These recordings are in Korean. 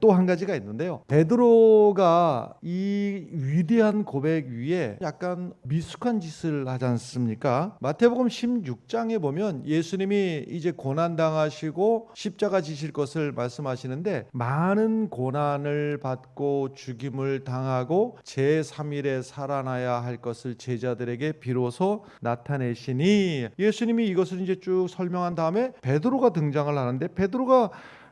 또 한 가지가 있는데요. 베드로가 이 위대한 고백 위에 약간 미숙한 짓을 하지 않습니까? 마태복음 16장에 보면 예수님이 이제 고난 당하시고 십자가 지실 것을 말씀하시는데 많은 고난을 받고 죽임을 당하고 제 3일에 살아나야 할 것을 제자들에게 비로소 나타내시니 예수님이 이것을 이제 쭉 설명한 다음에 베드로가 등장을 하는데 베드로가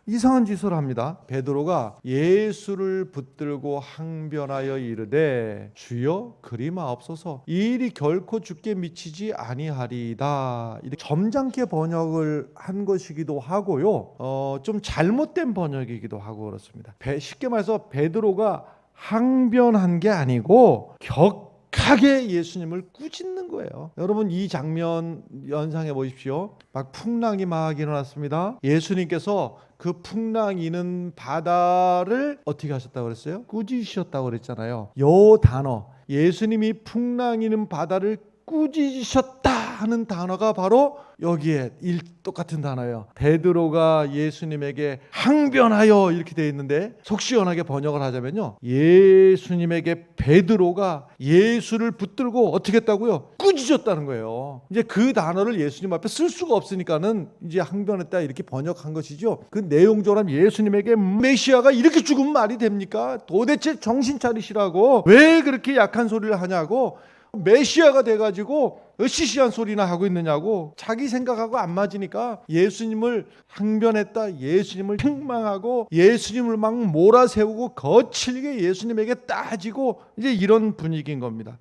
이상한 짓을 합니다. 베드로가 예수를 붙들고 항변하여 이르되 주여 그리 마옵소서 이 일이 결코 죽게 미치지 아니하리이다. 이렇게 점잖게 번역을 한 것이기도 하고요. 어, 좀 잘못된 번역이기도 하고 그렇습니다. 베- 쉽게 말해서 베드로가 항변한 게 아니고 격 하게 예수님을 꾸짖는 거예요. 여러분 이 장면 연상해 보십시오. 막 풍랑이 막 일어났습니다. 예수님께서 그 풍랑이는 바다를 어떻게 하셨다고 그랬어요? 꾸짖으셨다고 그랬잖아요. 요 단어 예수님이 풍랑이는 바다를 꾸짖으셨다 하는 단어가 바로 여기에 일 똑같은 단어예요. 베드로가 예수님에게 항변하여 이렇게 되어 있는데 속 시원하게 번역을 하자면요. 예수님에게 베드로가 예수를 붙들고 어떻게 했다고요? 꾸짖었다는 거예요. 이제 그 단어를 예수님 앞에 쓸 수가 없으니까는 이제 항변했다 이렇게 번역한 것이죠. 그 내용적으로 예수님에게 메시아가 이렇게 죽으면 말이 됩니까? 도대체 정신 차리시라고 왜 그렇게 약한 소리를 하냐고 메시아가 돼가지고 으시시한 소리나 하고 있느냐고 자기 생각하고 안 맞으니까 예수님을 항변했다 예수님을 책망하고 예수님을 막 몰아세우고 거칠게 예수님에게 따지고 이제 이런 분위기인 겁니다